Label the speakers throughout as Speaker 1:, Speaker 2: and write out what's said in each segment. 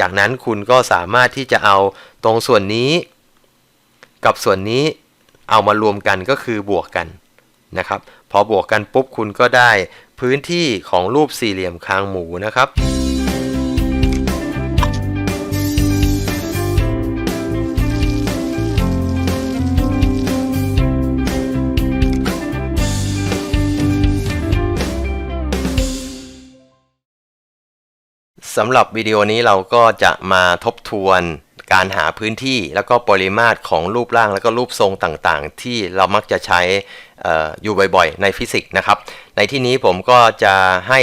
Speaker 1: จากนั้นคุณก็สามารถที่จะเอาตรงส่วนนี้ กับส่วนนี้เอามารวมกันก็คือบวกกันนะครับ พอบวกกันปุ๊บคุณก็ได้พื้นที่ของรูปสี่เหลี่ยมคางหมูนะครับ สำหรับวิดีโอนี้เราก็จะมาทบทวนการหาพื้นที่แล้วก็ปริมาตรของรูปร่างแล้วก็รูปทรงต่างๆ ที่เรามักจะใช้อออยู่บ่อยๆ ในฟิสิกส์นะครับ ในที่นี้ผมก็จะให้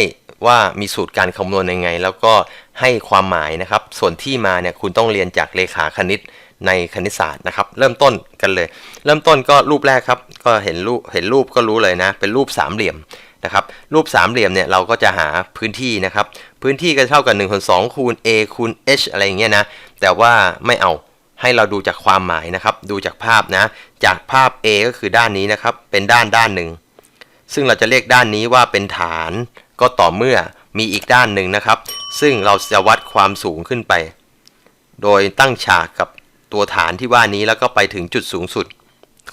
Speaker 1: ว่ามีสูตรการคำนวณยังไง แล้วก็ให้ความหมายนะครับ ส่วนที่มาเนี่ยคุณต้องเรียนจากเลขาคณิตในคณิตศาสตร์นะครับ เริ่มต้นกันเลย เริ่มต้นก็รูปแรกครับ ก็เห็นรูปเห็นรูปก็รู้เลยนะ เป็นรูปสามเหลี่ยม นะครับรูปสามเหลี่ยมเนี่ยเราก็จะหาพื้นที่นะครับ พื้นที่ก็เท่ากับ1คูณ2คูณ a คูณ h อะไรอย่างเงี้ยนะ แต่ว่าไม่เอาให้เราดูจากความหมายนะครับ ดูจากภาพนะ จากภาพ a ก็คือด้านนี้นะครับ เป็นด้านด้านหนึ่ง ซึ่งเราจะเรียกด้านนี้ว่าเป็นฐาน ก็ต่อเมื่อมีอีกด้านหนึ่งนะครับ ซึ่งเราจะวัดความสูงขึ้นไป โดยตั้งฉากกับตัวฐานที่ว่านี้แล้วก็ไปถึงจุดสูงสุด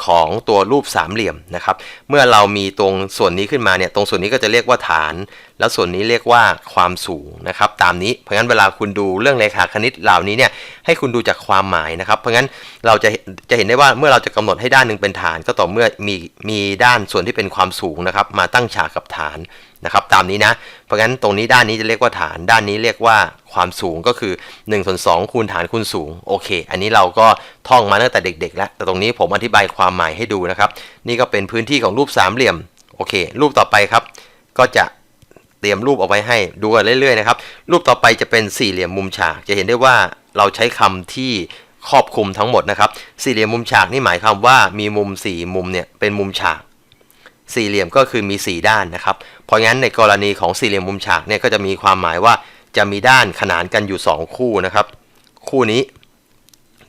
Speaker 1: ของตัวรูปสามเหลี่ยมนะครับ เมื่อเรามีตรงส่วนนี้ขึ้นมาเนี่ยตรงส่วนนี้ก็จะเรียกว่าฐาน แล้วส่วนนี้เรียกว่าความสูงนะครับ ตามนี้เพราะงั้นเวลาคุณดูเรื่องเลขาคณิตเหล่านี้เนี่ยให้คุณดูจากความหมายนะครับ เพราะงั้นเราจะจะเห็นได้ว่าเมื่อเราจะกำหนดให้ด้านหนึ่งเป็นฐาน ก็ต่อเมื่อมีมีด้านส่วนที่เป็นความสูงนะครับ มาตั้งฉากกับฐาน นะครับตามนี้นะ เพราะงั้นตรงนี้ด้านนี้จะเรียกว่าฐาน ด้านนี้เรียกว่าความสูงก็คือ1ส่วน2คูณฐานคูณสูงโอเค อันนี้เราก็ท่องมาตั้งแต่เด็ก ๆ แล้ว แต่ตรงนี้ผมอธิบายความหมายให้ดูนะครับ นี่ก็เป็นพื้นที่ของรูปสามเหลี่ยมโอเค รูปต่อไปครับ ก็จะเตรียมรูปเอาไว้ให้ดูกันเรื่อยๆนะครับ รูปต่อไปจะเป็นสี่เหลี่ยมมุมฉาก จะเห็นได้ว่าเราใช้คำที่ครอบคลุมทั้งหมดนะครับ สี่เหลี่ยมมุมฉากนี่หมายความว่ามีมุมสี่มุมเนี่ยเป็นมุมฉาก สี่เหลี่ยมก็คือมี 4 ด้านนะครับ เพราะงั้นในกรณีของสี่เหลี่ยมมุมฉากเนี่ยก็จะมีความหมายว่าจะมีด้านขนานกันอยู่ 2 คู่นะครับ คู่นี้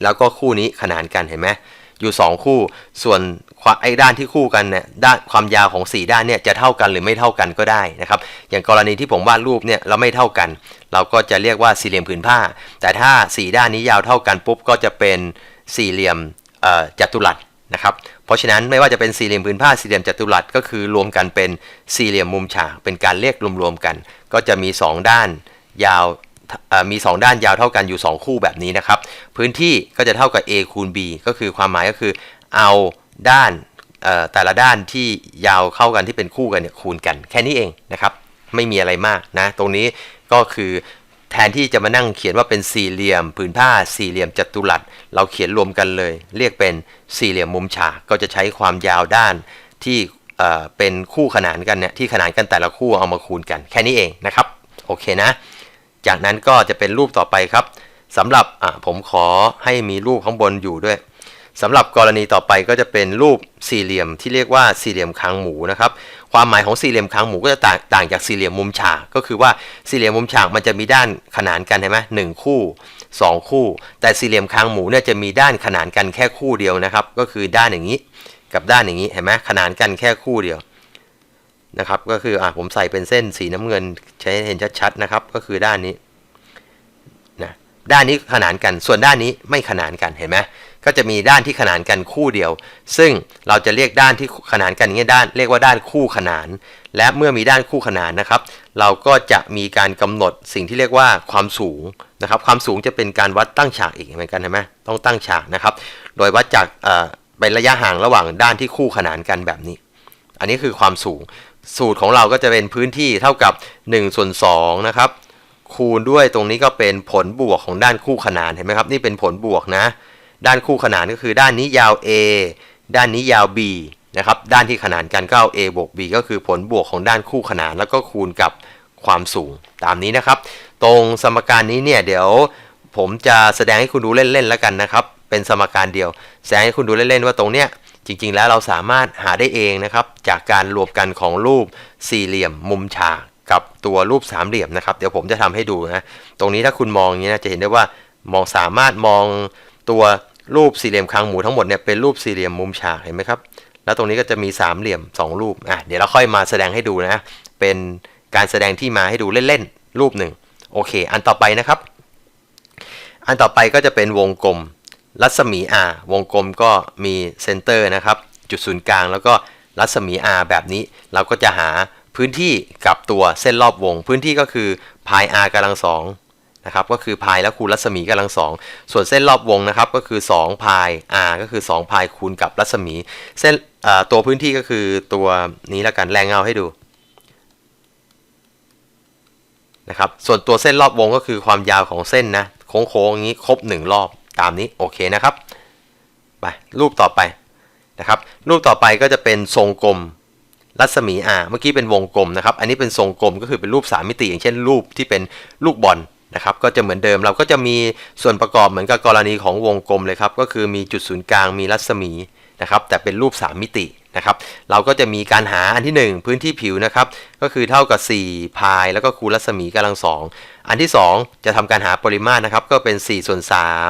Speaker 1: แล้วก็คู่นี้ขนานกันเห็นไหมอยู่ 2 คู่ ส่วนไอ้ด้านที่คู่กันเนี่ยด้านความยาวของ 4 ด้านเนี่ยจะเท่ากันหรือไม่เท่ากันก็ได้นะครับ อย่างกรณีที่ผมวาดรูปเนี่ยเราไม่เท่ากัน เราก็จะเรียกว่าสี่เหลี่ยมผืนผ้า แต่ถ้า 4 ด้านนี้ยาวเท่ากันปุ๊บก็จะเป็นสี่เหลี่ยมจัตุรัส นะครับ เพราะฉะนั้นไม่ว่าจะเป็นสี่เหลี่ยมผืนผ้าสี่เหลี่ยมจัตุรัสก็คือรวมกันเป็นสี่เหลี่ยมมุมฉากเป็นการเรียกรวมๆกัน ก็จะมี 2 ด้านยาวมี 2 ด้านยาวเท่ากันอยู่ 2 คู่แบบนี้นะครับ พื้นที่ก็จะเท่ากับ a คูณ b ก็คือความหมายก็คือเอาด้านแต่ละด้านที่ยาวเข้ากันที่เป็นคู่กันเนี่ยคูณกันแค่นี้เองนะครับ ไม่มีอะไรมากนะ ตรงนี้ก็คือ แทนที่จะมานั่งเขียนว่าเป็นสี่เหลี่ยมผืนผ้าสี่เหลี่ยมจัตุรัส เราเขียนรวมกันเลย เรียกเป็นสี่เหลี่ยมมุมฉากก็จะใช้ความยาวด้านที่เป็นคู่ขนานกันเนี่ยที่ขนานกันแต่ละคู่เอามาคูณกันแค่นี้เองนะครับโอเคนะ จากนั้นก็จะเป็นรูปต่อไปครับสำหรับผมขอให้มีรูปข้างบนอยู่ด้วย สำหรับกรณีต่อไปก็จะเป็นรูปสี่เหลี่ยมที่เรียกว่าสี่เหลี่ยมคางหมูนะครับความหมายของสี่เหลี่ยมคางหมูก็จะต่างต่างจากสี่เหลี่ยมมุมฉาก ก็คือว่าสี่เหลี่ยมมุมฉากมันจะมีด้านขนานกันใช่ไหมหนึ่งคู่ 2 คู่ แต่สี่เหลี่ยมคางหมูเนี่ยจะมีด้านขนานกันแค่คู่เดียวนะครับ ก็คือด้านอย่างนี้ กับด้านอย่างนี้เห็นไหมขนานกันแค่คู่เดียวนะครับก็คืออะผมใส่เป็นเส้นสีน้ำเงินใช้เห็นชัดๆนะครับก็คือด้านนี้นะด้านนี้ขนานกันส่วนด้านนี้ไม่ขนานกันเห็นไหม ก็จะมีด้านที่ขนานกันคู่เดียว ซึ่งเราจะเรียกด้านที่ขนานกันนี้ด้าน เรียกว่าด้านคู่ขนาน และเมื่อมีด้านคู่ขนานนะครับ เราก็จะมีการกำหนดสิ่งที่เรียกว่าความสูงนะครับ ความสูงจะเป็นการวัดตั้งฉากอีกเหมือนกันใช่ไหมต้องตั้งฉากนะครับ โดยวัดจากเป็นระยะห่างระหว่างด้านที่คู่ขนานกันแบบนี้ อันนี้คือความสูง สูตรของเราก็จะเป็นพื้นที่เท่ากับ1ส่วน2นะครับคูณด้วยตรงนี้ก็เป็นผลบวกของด้านคู่ขนานเห็นไหมครับ นี่เป็นผลบวกนะ ด้านคู่ขนานก็คือด้านนี้ยาว a ด้านนี้ยาว b นะครับ ด้านที่ขนานกันก็เอา a บวก b ก็คือผลบวกของด้านคู่ขนานแล้วก็คูณกับความสูงตามนี้นะครับ ตรงสมการนี้เนี่ยเดี๋ยวผมจะแสดงให้คุณดูเล่นๆแล้วกันนะครับ เป็นสมการเดียว แสดงให้คุณดูเล่นๆว่าตรงเนี้ยจริงๆ แล้วเราสามารถหาได้เองนะครับ จากการรวมกันของรูปสี่เหลี่ยมมุมฉากกับตัวรูปสามเหลี่ยมนะครับ เดี๋ยวผมจะทำให้ดูนะ ตรงนี้ถ้าคุณมองอย่างนี้นะจะเห็นได้ว่ามองสามารถมองตัว รูปสี่เหลี่ยมคางหมูทั้งหมดเนี่ยเป็นรูปสี่เหลี่ยมมุมฉากเห็นไหมครับ แล้วตรงนี้ก็จะมีสามเหลี่ยม 2 รูปอะเดี๋ยวเราค่อยมาแสดงให้ดูนะ เป็นการแสดงที่มาให้ดูเล่นๆรูปหนึ่งโอเค อันต่อไปนะครับ อันต่อไปก็จะเป็นวงกลม รัศมี R วงกลมก็มีเซนเตอร์นะครับ จุดศูนย์กลางแล้วก็รัศมี R แบบนี้ เราก็จะหาพื้นที่กับตัวเส้นรอบวง พื้นที่ก็คือพาย R กำลังสอง นะครับก็คือพายแล้วคูณรัศมีกำลังสองส่วนเส้นรอบวงนะครับก็คือ2พาย R ก็คือ2พายคูณกับรัศมี เส้นตัวพื้นที่ก็คือตัวนี้แล้วกันแรงเงาให้ดูนะครับส่วนตัวเส้นรอบวงก็คือความยาวของเส้นนะโค้งๆอย่างนี้ครบ 1 รอบตามนี้โอเคนะครับไปรูปต่อไปนะครับรูปต่อไปก็จะเป็นทรงกลมรัศมีอ่าเมื่อกี้เป็นวงกลมนะครับอันนี้เป็นทรงกลมก็คือเป็นรูป 3 มิติ อย่างเช่นรูปที่เป็นลูกบอล นะครับก็จะเหมือนเดิมเราก็จะมีส่วนประกอบเหมือนกับกรณีของวงกลมเลยครับก็คือมีจุดศูนย์กลางมีรัศมีนะครับแต่เป็นรูป 3 มิตินะครับเราก็จะมีการหาอันที่ 1 พื้นที่ผิวนะครับก็คือเท่ากับ 4 พาย แล้วก็คูณรัศมีกำลังสองอันที่ 2 จะทำการหาปริมาตรนะครับก็เป็น4ส่วน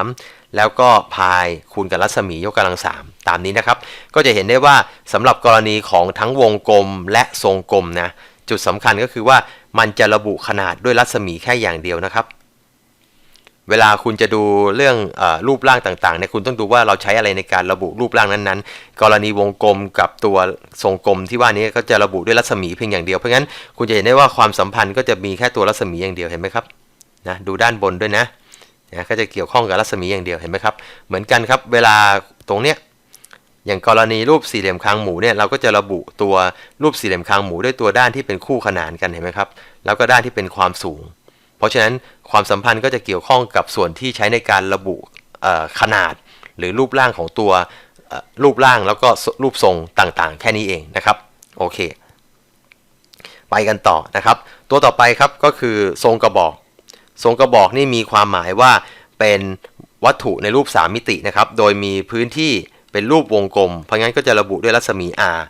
Speaker 1: 3 แล้วก็พายคูณกับรัศมียกกำลัง 3 ตามนี้นะครับก็จะเห็นได้ว่าสำหรับกรณีของทั้งวงกลมและทรงกลมนะจุดสำคัญก็คือว่า มันจะระบุขนาดด้วยรัศมีแค่อย่างเดียวนะครับ เวลาคุณจะดูเรื่องอรูปร่างต่างๆเนี่ยคุณต้องดูว่าเราใช้อะไรในการระบุรูปร่างนั้นๆ กรณีวงกลมกับตัวทรงกลมที่ว่านี้ก็จะระบุด้วยรัศมีเพียงอย่างเดียวเพราะงั้นคุณจะเห็นได้ว่าความสัมพันธ์ก็จะมีแค่ตัวรัศมีอย่างเดียวเห็นไหมครับนะดูด้านบนด้วยนะนะก็จะเกี่ยวข้องกับรัศมีอย่างเดียวเห็นไหมครับ เหมือนกันครับ เวลาตรงเนี้ย อย่างกรณีรูปสี่เหลี่ยมคางหมูเนี่ยเราก็จะระบุตัวรูปสี่เหลี่ยมคางหมูด้วยตัวด้านที่เป็นคู่ขนานกันเห็นไหมครับ แล้วก็ด้านที่เป็นความสูง เพราะฉะนั้นความสัมพันธ์ก็จะเกี่ยวข้องกับส่วนที่ใช้ในการระบุขนาด หรือรูปร่างของตัวรูปร่างแล้วก็รูปทรงต่างๆ แค่นี้เองนะครับโอเค ไปกันต่อนะครับ ตัวต่อไปครับก็คือทรงกระบอก ทรงกระบอกนี่มีความหมายว่าเป็นวัตถุในรูป 3 มิตินะครับ โดยมีพื้นที่ เป็นรูปวงกลม เพราะงั้นก็จะระบุด้วยรัศมี R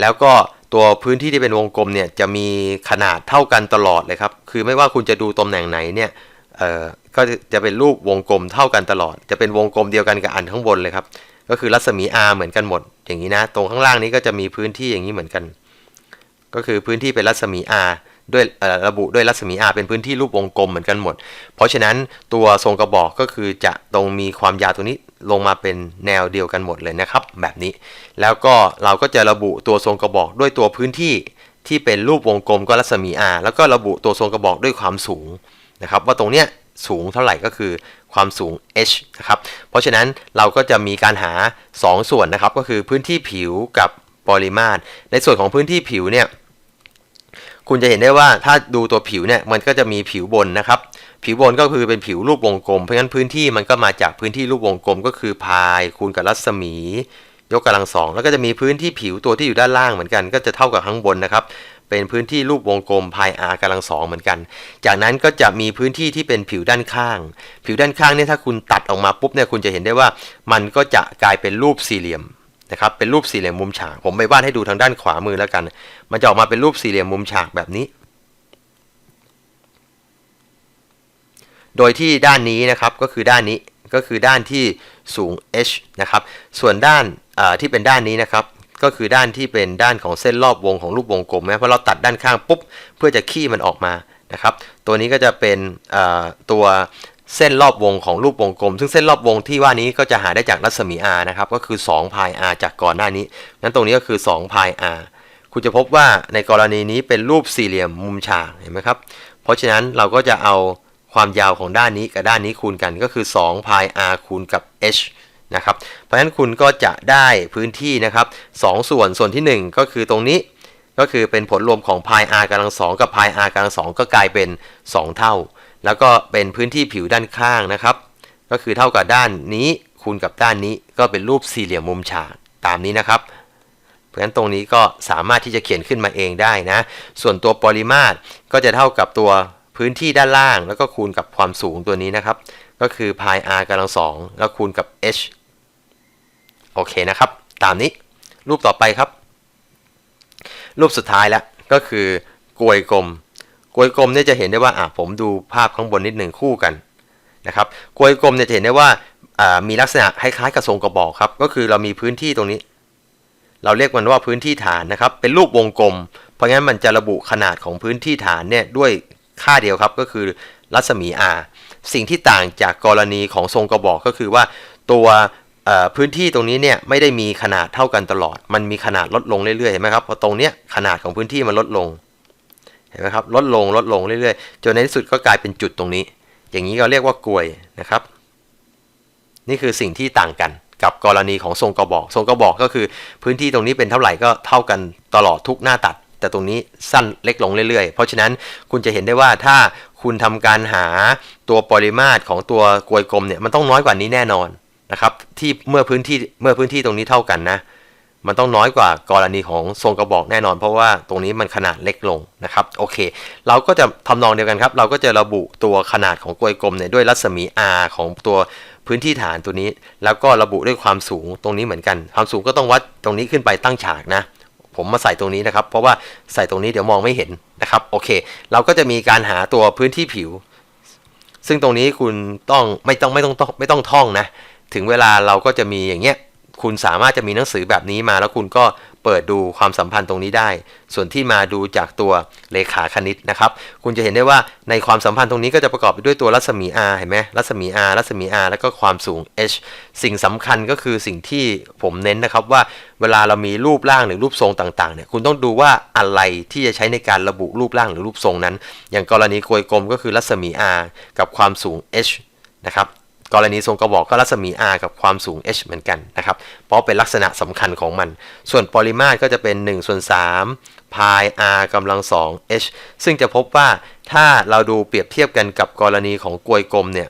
Speaker 1: แล้วก็ตัวพื้นที่ที่เป็นวงกลมเนี่ยจะมีขนาดเท่ากันตลอดเลยครับ คือไม่ว่าคุณจะดูตำแหน่งไหนเนี่ยเอ่อก็จะเป็นรูปวงกลมเท่ากันตลอด จะเป็นวงกลมเดียวกันกับอันข้างบนเลยครับ ก็คือรัศมี R เหมือนกันหมด อย่างนี้นะ ตรงข้างล่างนี้ก็จะมีพื้นที่อย่างนี้เหมือนกัน ก็คือพื้นที่เป็นรัศมี R ด้วยระบุด้วยรัศมี R เป็นพื้นที่รูปวงกลมเหมือนกันหมด เพราะฉะนั้นตัวทรงกระบอกก็คือจะตรงมีความยาวตรงนี้ลงมาเป็นแนวเดียวกันหมดเลยนะครับ แบบนี้ แล้วก็เราก็จะระบุตัวทรงกระบอกด้วยตัวพื้นที่ที่เป็นรูปวงกลมก็รัศมี R แล้วก็ระบุตัวทรงกระบอกด้วยความสูงนะครับ ว่าตรงเนี้ยสูงเท่าไหร่ก็คือความสูง h นะครับ เพราะฉะนั้นเราก็จะมีการหา 2 ส่วนนะครับ ก็คือพื้นที่ผิวกับปริมาตร ในส่วนของพื้นที่ผิวเนี่ย คุณจะเห็นได้ว่าถ้าดูตัวผิวเนี่ยมันก็จะมีผิวบนนะครับ ผิวบนก็คือเป็นผิวรูปวงกลม เพราะฉะนั้นพื้นที่มันก็มาจากพื้นที่รูปวงกลมก็คือพายคูณกับรัศมี ยกกำลังสองแล้วก็จะมีพื้นที่ผิวตัวที่อยู่ด้านล่างเหมือนกัน ก็จะเท่ากับข้างบนนะครับ เป็นพื้นที่รูปวงกลมพาย r กำลังสองเหมือนกัน จากนั้นก็จะมีพื้นที่ที่เป็นผิวด้านข้าง ผิวด้านข้างเนี่ยถ้าคุณตัดออกมาปุ๊บเนี่ยคุณจะเห็นได้ว่า มันก็จะกลายเป็นรูปสี่เหลี่ยม นะครับเป็นรูปสี่เหลี่ยมมุมฉาก ผมไปวาดให้ดูทางด้านขวามือแล้วกัน มันจะออกมาเป็นรูปสี่เหลี่ยมมุมฉากแบบนี้ โดยที่ด้านนี้นะครับก็คือด้านนี้ก็คือด้านที่สูง h นะครับ ส่วนด้านที่เป็นด้านนี้นะครับ ก็คือด้านที่เป็นด้านของเส้นรอบวงของรูปวงกลมนะเพราะเราตัดด้านข้างปุ๊บเพื่อจะขี้มันออกมานะครับ ตัวนี้ก็จะเป็นตัว เส้นรอบวงของรูปวงกลม ซึ่งเส้นรอบวงที่ว่านี้ก็จะหาได้จากรัศมี r นะครับก็คือ2พาย r จากก่อนหน้านี้งั้นตรงนี้ก็คือ2พาย r คุณจะพบว่าในกรณีนี้เป็นรูปสี่เหลี่ยมมุมฉากเห็นไหมครับเพราะฉะนั้นเราก็จะเอาความยาวของด้านนี้กับด้านนี้คูณกันก็คือ2 pi r คูณกับ h นะครับเพราะฉะนั้นคุณก็จะได้พื้นที่นะครับ2ส่วนส่วนที่ 1 ก็คือตรงนี้ก็คือเป็นผลรวมของ pi r กำลังสองกับ pi r กำลังสองก็กลายเป็น 2 เท่า แล้วก็เป็นพื้นที่ผิวด้านข้างนะครับ ก็คือเท่ากับด้านนี้คูณกับด้านนี้ก็เป็นรูปสี่เหลี่ยมมุมฉากตามนี้นะครับ เพราะฉะนั้นตรงนี้ก็สามารถที่จะเขียนขึ้นมาเองได้นะ ส่วนตัวปริมาตรก็จะเท่ากับตัวพื้นที่ด้านล่าง แล้วก็คูณกับความสูงตัวนี้นะครับ ก็คือ pi r กำลังสองแล้วคูณกับ h โอเคนะครับ ตามนี้รูปต่อไปครับ รูปสุดท้ายแล้วก็คือกลวยกลม กลวยกลมเนี่ยจะเห็นได้ว่าอะผมดูภาพข้างบนนิดหนึ่งคู่กันนะครับกลวยกลมเนี่ยจะเห็นได้ว่าอ่ามีลักษณะคล้ายๆกับทรงกระบอกครับ ก็คือเรามีพื้นที่ตรงนี้ เราเรียกมันว่าพื้นที่ฐานนะครับ เป็นรูปวงกลม เพราะงั้นมันจะระบุขนาดของพื้นที่ฐานเนี่ยด้วยค่าเดียวครับก็คือรัศมี r สิ่งที่ต่างจากกรณีของทรงกระบอกก็คือว่าตัวพื้นที่ตรงนี้เนี่ยไม่ได้มีขนาดเท่ากันตลอด มันมีขนาดลดลงเรื่อยๆเห็นไหมครับพอตรงเนี้ยขนาดของพื้นที่มันลดลง เห็นไหมครับลดลงลดลงเรื่อยๆจนในที่สุดก็กลายเป็นจุดตรงนี้ อย่างนี้เราเรียกว่ากลวยนะครับ นี่คือสิ่งที่ต่างกันกับกรณีของทรงกระบอก ทรงกระบอกก็คือพื้นที่ตรงนี้เป็นเท่าไหร่ก็เท่ากันตลอดทุกหน้าตัด แต่ตรงนี้สั้นเล็กลงเรื่อยๆ เพราะฉะนั้นคุณจะเห็นได้ว่าถ้าคุณทำการหาตัวปริมาตรของตัวกลวยกลมเนี่ยมันต้องน้อยกว่านี้แน่นอนนะครับที่เมื่อพื้นที่เมื่อพื้นที่ตรงนี้เท่ากันนะ มันต้องน้อยกว่ากรณีของทรงกระบอกแน่นอน เพราะว่าตรงนี้มันขนาดเล็กลงนะครับโอเค เราก็จะทำนองเดียวกันครับ เราก็จะระบุตัวขนาดของกลวยกลมเนี่ยด้วยรัศมี r ของตัวพื้นที่ฐานตัวนี้ แล้วก็ระบุด้วยความสูงตรงนี้เหมือนกัน ความสูงก็ต้องวัดตรงนี้ขึ้นไปตั้งฉากนะ ผมมาใส่ตรงนี้นะครับ เพราะว่าใส่ตรงนี้เดี๋ยวมองไม่เห็นนะครับโอเค เราก็จะมีการหาตัวพื้นที่ผิว ซึ่งตรงนี้คุณต้องไม่ต้องไม่ต้องต้องไม่ต้องท่องนะ ถึงเวลาเราก็จะมีอย่างเงี้ย คุณสามารถจะมีหนังสือแบบนี้มาแล้วคุณก็เปิดดูความสัมพันธ์ตรงนี้ได้ ส่วนที่มาดูจากตัวเลขาคณิตนะครับ คุณจะเห็นได้ว่าในความสัมพันธ์ตรงนี้ก็จะประกอบไปด้วยตัวรัศมี r เห็นไหมรัศมี r รัศมี r แล้วก็ความสูง h สิ่งสำคัญก็คือสิ่งที่ผมเน้นนะครับว่าเวลาเรามีรูปร่างหรือรูปทรงต่างๆเนี่ยคุณต้องดูว่าอะไรที่จะใช้ในการระบุรูปร่างหรือรูปทรงนั้น อย่างกรณีกลวยกลมก็คือรัศมี r กับความสูง h นะครับ กรณีทรงกระบอกก็รัศมี r กับความสูง h เหมือนกันนะครับ เพราะเป็นลักษณะสำคัญของมัน ส่วนปริมาตรก็จะเป็น1ส่วน3พาย r กำลัง2 h ซึ่งจะพบว่าถ้าเราดูเปรียบเทียบกันกับกรณีของกลวยกลมเนี่ย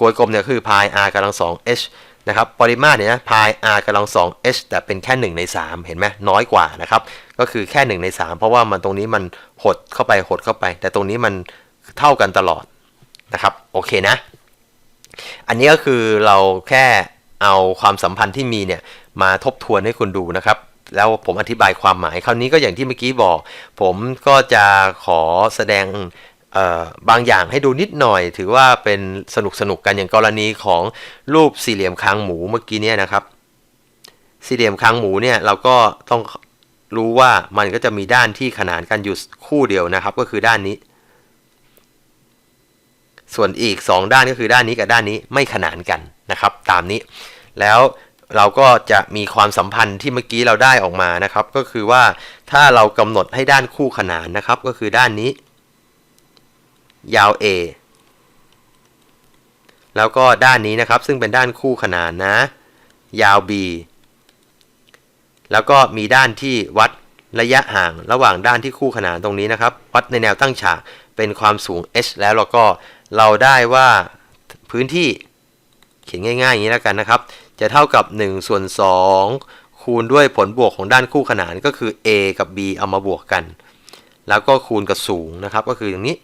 Speaker 1: กลวยกลมเนี่ยคือพาย r กำลัง2 h นะครับปริมาตรเนี่ยนะพาย r กำลัง2 h แต่เป็นแค่ 1 ใน 3 เห็นไหมน้อยกว่านะครับ ก็คือแค่ 1 ใน 3 เพราะว่ามันตรงนี้มันหดเข้าไปหดเข้าไป แต่ตรงนี้มันเท่ากันตลอดนะครับโอเคนะ อันนี้ก็คือเราแค่เอาความสัมพันธ์ที่มีเนี่ยมาทบทวนให้คุณดูนะครับแล้วผมอธิบายความหมายคราวนี้ก็อย่างที่เมื่อกี้บอก ผมก็จะขอแสดงบางอย่างให้ดูนิดหน่อย ถือว่าเป็นสนุกสนุกกันอย่างกรณีของรูปสี่เหลี่ยมคางหมูเมื่อกี้เนี่ยนะครับ สี่เหลี่ยมคางหมูเนี่ยเราก็ต้องรู้ว่ามันก็จะมีด้านที่ขนานกันอยู่คู่เดียวนะครับ ก็คือด้านนี้ ส่วนอีก 2 ด้านก็คือด้านนี้กับด้านนี้ไม่ขนานกันนะครับ ตามนี้ แล้วเราก็จะมีความสัมพันธ์ที่เมื่อกี้เราได้ออกมานะครับ ก็คือว่าถ้าเรากำหนดให้ด้านคู่ขนานนะครับ ก็คือด้านนี้ ยาว A แล้วก็ด้านนี้นะครับ ซึ่งเป็นด้านคู่ขนานนะ ยาว B แล้วก็มีด้านที่วัดระยะห่างระหว่างด้านที่คู่ขนานตรงนี้นะครับ วัดในแนวตั้งฉากเป็นความสูง h แล้วเราก็ เราได้ว่าพื้นที่เขียนง่ายๆอย่างนี้แล้วกันนะครับ จะเท่ากับ1ส่วน2คูณด้วยผลบวกของด้านคู่ขนานก็คือ a กับ b เอามาบวกกัน แล้วก็คูณกับสูงนะครับ ก็คืออย่างนี้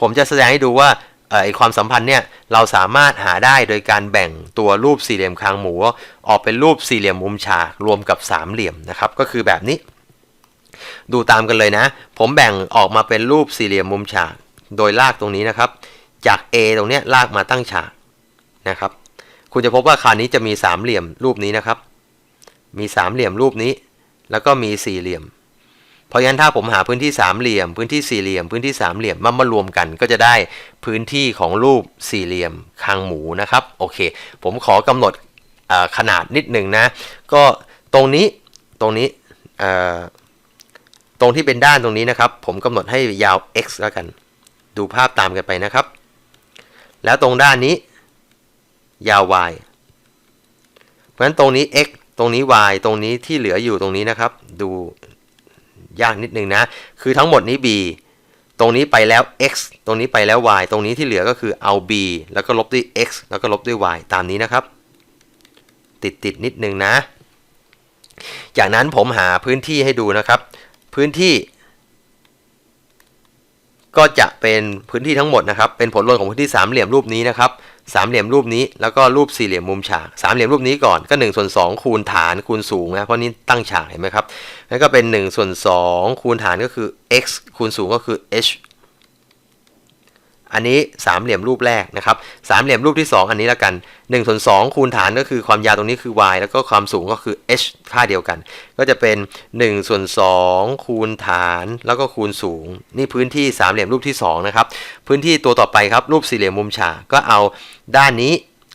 Speaker 1: ผมจะแสดงให้ดูว่าไอความสัมพันธ์เนี่ยเราสามารถหาได้โดยการแบ่งตัวรูปสี่เหลี่ยมคางหมู ออกเป็นรูปสี่เหลี่ยมมุมฉากรวมกับสามเหลี่ยมนะครับ ก็คือแบบนี้ ดูตามกันเลยนะ ผมแบ่งออกมาเป็นรูปสี่เหลี่ยมมุมฉาก โดยลากตรงนี้นะครับ จาก A ตรงเนี้ยลากมาตั้งฉากนะครับ คุณจะพบว่าคราวนี้จะมีสามเหลี่ยมรูปนี้นะครับ มีสามเหลี่ยมรูปนี้ แล้วก็มีสี่เหลี่ยม เพราะฉะนั้นถ้าผมหาพื้นที่สามเหลี่ยม พื้นที่สี่เหลี่ยม พื้นที่สามเหลี่ยมมามารวมกัน ก็จะได้พื้นที่ของรูปสี่เหลี่ยมคางหมูนะครับ โอเค ผมขอกำหนดขนาดนิดหนึ่งนะ ก็ตรงนี้ตรงนี้ตรงที่เป็นด้านตรงนี้นะครับ ผมกำหนดให้ยาว x แล้วกัน ดูภาพตามกันไปนะครับ แล้วตรงด้านนี้ ยาว y เพราะฉะนั้นตรงนี้ x ตรงนี้ y ตรงนี้ที่เหลืออยู่ตรงนี้นะครับ ดูยากนิดนึงนะ คือทั้งหมดนี้ b ตรงนี้ไปแล้ว x ตรงนี้ไปแล้ว y ตรงนี้ที่เหลือก็คือเอา b แล้วก็ลบด้วย x แล้วก็ลบด้วย y ตามนี้นะครับ ติดติดนิดนึงนะ จากนั้นผมหาพื้นที่ให้ดูนะครับ พื้นที่ ก็จะเป็นพื้นที่ทั้งหมดนะครับ เป็นผลรวมของพื้นที่สามเหลี่ยมรูปนี้นะครับสามเหลี่ยมรูปนี้แล้วก็รูปสี่เหลี่ยมมุมฉากสามเหลี่ยมรูปนี้ก่อนก็1ส่วน2คูณฐานคูณสูงนะเพราะนี้ตั้งฉากเห็นไหมครับแล้วก็เป็น1ส่วน2คูณฐานก็คือ x คูณสูงก็คือ h อันนี้สามเหลี่ยมรูปแรกนะครับสามเหลี่ยมรูปที่ 2 อันนี้แล้วกัน1ส่วน2คูณฐานก็คือความยาวตรงนี้คือ y แล้วก็ความสูงก็คือ h ค่าเดียวกัน ก็จะเป็น1ส่วน2คูณฐานแล้วก็คูณสูง นี่พื้นที่สามเหลี่ยมรูปที่2นะครับพื้นที่ตัวต่อไปครับรูปสี่เหลี่ยมมุมฉากก็เอาด้านนี้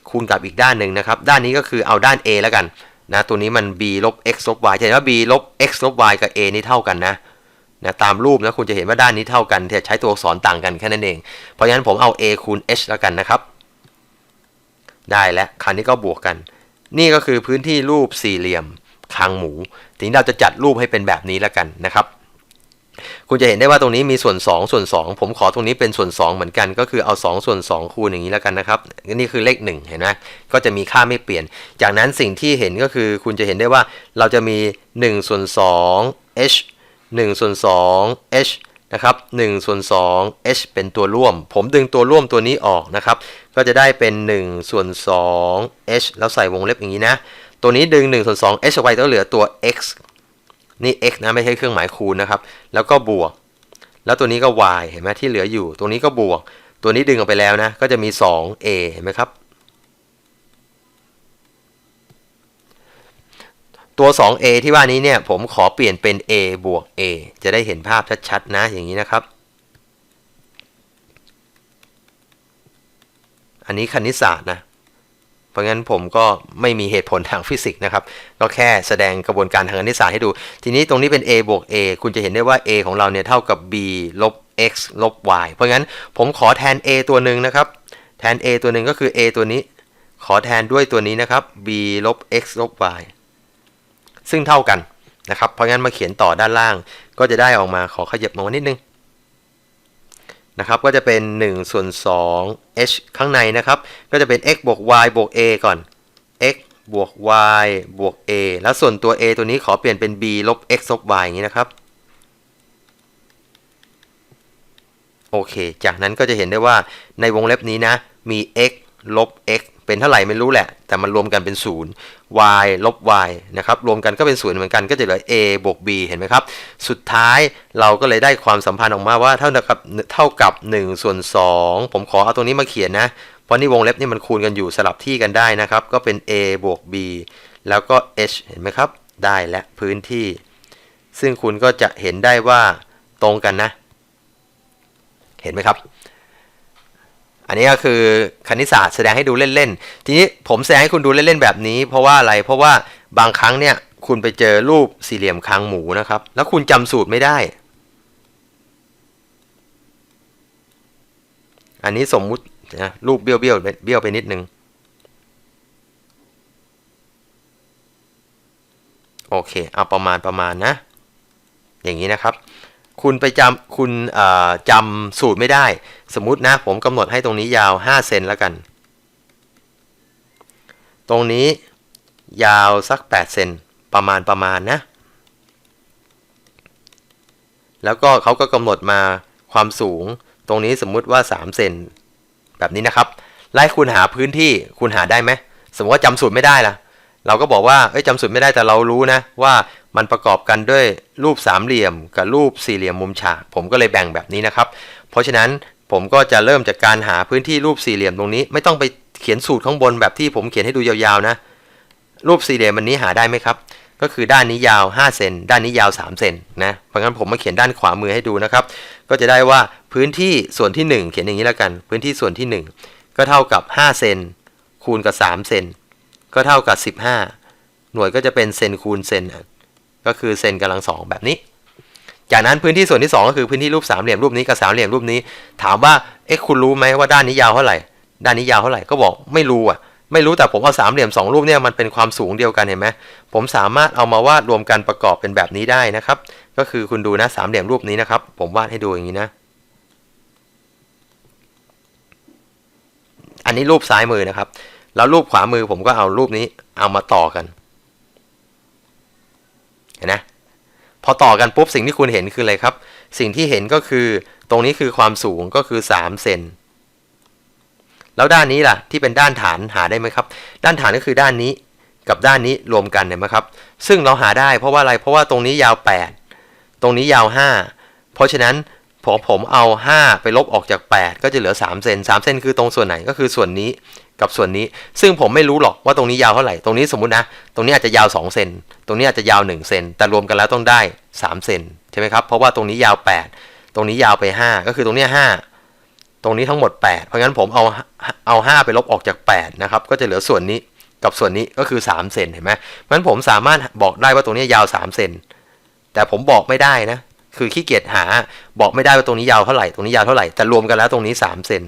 Speaker 1: คูณกับอีกด้านหนึ่งนะครับด้านนี้ก็คือเอาด้าน a แล้วกันนะตัวนี้มัน b ลบ x ลบ y จะเห็นว่า b ลบ x ลบ y กับ a นี่เท่ากันนะ นะตามรูปนะคุณจะเห็นว่าด้านนี้เท่ากันแต่ใช้ตัวอักษรต่างกันแค่นั้นเอง เพราะฉะนั้นผมเอา a คูณ h แล้วกันนะครับ ได้แล้วคราวนี้ก็บวกกัน นี่ก็คือพื้นที่รูปสี่เหลี่ยมคางหมู ทีนี้เราจะจัดรูปให้เป็นแบบนี้แล้วกันนะครับ คุณจะเห็นได้ว่าตรงนี้มีส่วน 2 ส่วน 2 ผมขอตรงนี้เป็นส่วน 2 เหมือนกัน ก็คือเอา 2 ส่วน 2 คูณอย่างนี้แล้วกันนะครับนี่คือเลข 1 เห็นไหมก็จะมีค่าไม่เปลี่ยน จากนั้นสิ่งที่เห็นก็คือคุณจะเห็นได้ว่าเราจะมี1ส่วน2 h 1ส่วน2 h นะครับ1ส่วน2 h เป็นตัวร่วม ผมดึงตัวร่วมตัวนี้ออกนะครับ ก็จะได้เป็น1ส่วน2 h แล้วใส่วงเล็บอย่างนี้นะ ตัวนี้ดึง1ส่วน2 h ออกไปก็เหลือตัว x นี่ x นะไม่ใช่เครื่องหมายคูณนะครับ แล้วก็บวก แล้วตัวนี้ก็ y เห็นไหมที่เหลืออยู่ตรงนี้ก็บวก ตัวนี้ดึงออกไปแล้วนะ ก็จะมี 2a เห็นไหมครับ ตัว 2a ที่ว่านี้เนี่ยผมขอเปลี่ยนเป็น a บวก a จะได้เห็นภาพชัดๆนะอย่างนี้นะครับ อันนี้คณิตศาสตร์นะเพราะงั้นผมก็ไม่มีเหตุผลทางฟิสิกส์นะครับ ก็แค่แสดงกระบวนการทางคณิตศาสตร์ให้ดู ทีนี้ตรงนี้เป็น a บวก a คุณจะเห็นได้ว่า a ของเราเนี่ยเท่ากับ b ลบ x ลบ y เพราะงั้นผมขอแทน a ตัวหนึ่งนะครับ แทน a ตัวหนึ่งก็คือ a ตัวนี้ ขอแทนด้วยตัวนี้นะครับ b ลบ x ลบ y ซึ่งเท่ากันนะครับ เพราะงั้นมาเขียนต่อด้านล่าง ก็จะได้ออกมาขอขยับมานิดนึงนะครับก็จะเป็น1ส่วน2 h ข้างในนะครับ ก็จะเป็น x บวก y บวก a ก่อน x บวก y บวก a แล้วส่วนตัว a ตัวนี้ขอเปลี่ยนเป็น b ลบ x ลบ y อย่างนี้นะครับ โอเค จากนั้นก็จะเห็นได้ว่าในวงเล็บนี้นะ มี x ลบ x เป็นเท่าไหร่ไม่รู้แหละ แต่มันรวมกันเป็น 0 y ลบ y นะครับ รวมกันก็เป็น 0 เหมือนกันก็จะเหลือ a บวก b เห็นไหมครับ สุดท้ายเราก็เลยได้ความสัมพันธ์ออกมาว่าเท่ากับเท่ากับ1ส่วน2ผมขอเอาตรงนี้มาเขียนนะ เพราะนี่วงเล็บนี่มันคูณกันอยู่สลับที่กันได้นะครับ ก็เป็น a บวก b แล้วก็ h เห็นไหมครับ ได้และพื้นที่ ซึ่งคุณก็จะเห็นได้ว่าตรงกันนะ เห็นไหมครับ อันนี้ก็คือคณิตศาสตร์แสดงให้ดูเล่นๆ ทีนี้ผมแสดงให้คุณดูเล่นๆแบบนี้ เพราะว่าอะไร เพราะว่าบางครั้งเนี่ยคุณไปเจอรูปสี่เหลี่ยมคางหมูนะครับ แล้วคุณจำสูตรไม่ได้ อันนี้สมมุตินะรูปเบี้ยวเบี้ยวเบี้ยวไปนิดนึง โอเค เอาประมาณประมาณนะ อย่างนี้นะครับ คุณไปจำคุณจำสูตรไม่ได้ สมมตินะผมกำหนดให้ตรงนี้ยาว 5 เซนแล้วกัน ตรงนี้ยาวสัก 8 เซนประมาณประมาณนะ แล้วก็เขาก็กำหนดมาความสูง ตรงนี้สมมุติว่า 3 เซนแบบนี้นะครับ ไล่คุณหาพื้นที่คุณหาได้ไหม สมมติว่าจำสูตรไม่ได้ล่ะ เราก็บอกว่าเอ้ยจำสูตรไม่ได้แต่เรารู้นะว่ามันประกอบกันด้วยรูปสามเหลี่ยม กับรูปสี่เหลี่ยมมุมฉาก ผมก็เลยแบ่งแบบนี้นะครับ เพราะฉะนั้นผมก็จะเริ่มจากการหาพื้นที่รูปสี่เหลี่ยมตรงนี้ ไม่ต้องไปเขียนสูตรข้างบนแบบที่ผมเขียนให้ดูยาวๆนะ รูปสี่เหลี่ยมอันนี้หาได้ไหมครับ ก็คือด้านนี้ยาว 5 เซนด้านนี้ยาว 3 เซนนะเพราะงั้นผมมาเขียนด้านขวามือให้ดูนะครับ ก็จะได้ว่าพื้นที่ส่วนที่ 1 เขียนอย่างนี้แล้วกัน พื้นที่ส่วนที่ 1 ก็เท่ากับ 5 เซนคูณกับ 3 เซน ก็เท่ากับ 15 หน่วยก็จะเป็นเซนคูณเซนก็คือเซนกำลังสองแบบนี้ จากนั้นพื้นที่ส่วนที่ 2 ก็คือพื้นที่รูปสามเหลี่ยมรูปนี้กับสามเหลี่ยมรูปนี้ ถามว่าเอ๊ะคุณรู้ไหมว่าด้านนี้ยาวเท่าไหร่ ด้านนี้ยาวเท่าไหร่ก็บอกไม่รู้อะไม่รู้แต่ผมเอาสามเหลี่ยมสองรูปเนี่ยมันเป็นความสูงเดียวกันเห็นไหมผมสามารถเอามาวาดรวมกันประกอบเป็นแบบนี้ได้นะครับ ก็คือคุณดูนะสามเหลี่ยมรูปนี้นะครับ ผมวาดให้ดูอย่างนี้นะ อันนี้รูปซ้ายมือนะครับ แล้วรูปขวามือผมก็เอารูปนี้เอามาต่อกัน เห็นนะพอต่อกันปุ๊บสิ่งที่คุณเห็นคืออะไรครับ สิ่งที่เห็นก็คือตรงนี้คือความสูงก็คือ3เซนแล้วด้านนี้ล่ะที่เป็นด้านฐานหาได้ไหมครับ ด้านฐานก็คือด้านนี้กับด้านนี้รวมกันเห็นไหมครับ ซึ่งเราหาได้เพราะว่าอะไรเพราะว่าตรงนี้ยาว 8 ตรงนี้ยาว 5 เพราะฉะนั้นพอผมเอา 5 ไปลบออกจาก 8 ก็จะเหลือ3เซน3เซนคือตรงส่วนไหนก็คือส่วนนี้ กับส่วนนี้ ซึ่งผมไม่รู้หรอกว่าตรงนี้ยาวเท่าไหร่ ตรงนี้สมมตินะ ตรงนี้อาจจะยาว 2 เซน ตรงนี้อาจจะยาว 1 เซน แต่รวมกันแล้วต้องได้ 3 เซนใช่ไหมครับ เพราะว่าตรงนี้ยาว 8 ตรงนี้ยาวไป 5 ก็คือตรงนี้ 5 ตรงนี้ทั้งหมด 8 เพราะงั้นผมเอาเอา 5 ไปลบออกจาก 8 นะครับ ก็จะเหลือส่วนนี้กับส่วนนี้ก็คือ 3 เซนเห็นไหมมันผมสามารถบอกได้ว่าตรงนี้ยาว 3 เซน แต่ผมบอกไม่ได้นะ คือขี้เกียจหา บอกไม่ได้ว่าตรงนี้ยาวเท่าไหร่ ตรงนี้ยาวเท่าไหร่ แต่รวมกันแล้วตรงนี้ 3 เซน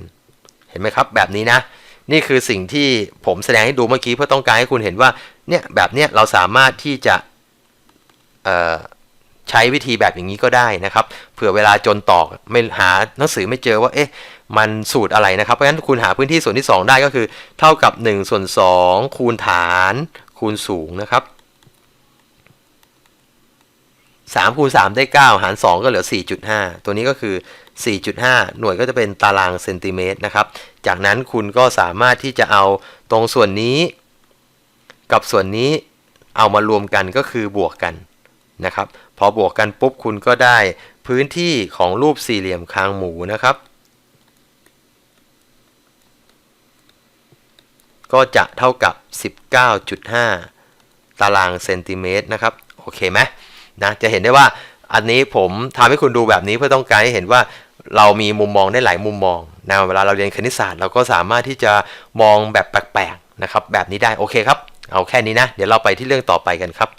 Speaker 1: เห็นไหมครับ แบบนี้นะ นี่คือสิ่งที่ผมแสดงให้ดูเมื่อกี้เพื่อต้องการให้คุณเห็นว่าเนี่ยแบบเนี้ยเราสามารถที่จะใช้วิธีแบบอย่างนี้ก็ได้นะครับ เผื่อเวลาจนตอกไม่หาหนังสือไม่เจอว่าเอ๊ะมันสูตรอะไรนะครับ เพราะฉะนั้นคุณหาพื้นที่ส่วนที่ 2 ได้ก็คือ เท่ากับ1ส่วน2คูณฐานคูณสูงนะครับ3คูณ3ได้ 9 หาร 2 ก็เหลือ 4.5 ตัวนี้ก็คือ 4.5 หน่วยก็จะเป็นตารางเซนติเมตรนะครับ จากนั้นคุณก็สามารถที่จะเอาตรงส่วนนี้ กับส่วนนี้เอามารวมกันก็คือบวกกันนะครับ พอบวกกันปุ๊บคุณก็ได้พื้นที่ของรูปสี่เหลี่ยมคางหมูนะครับ ก็จะเท่ากับ 19.5 ตารางเซนติเมตรนะครับ โอเคไหมนะ จะเห็นได้ว่า อันนี้ผมทำให้คุณดูแบบนี้เพื่อต้องการให้เห็นว่าเรามีมุมมองได้หลายมุมมองนะเวลาเราเรียนคณิตศาสตร์เราก็สามารถที่จะมองแบบแปลกๆนะครับแบบนี้ได้โอเคครับ เอาแค่นี้นะ เดี๋ยวเราไปที่เรื่องต่อไปกันครับ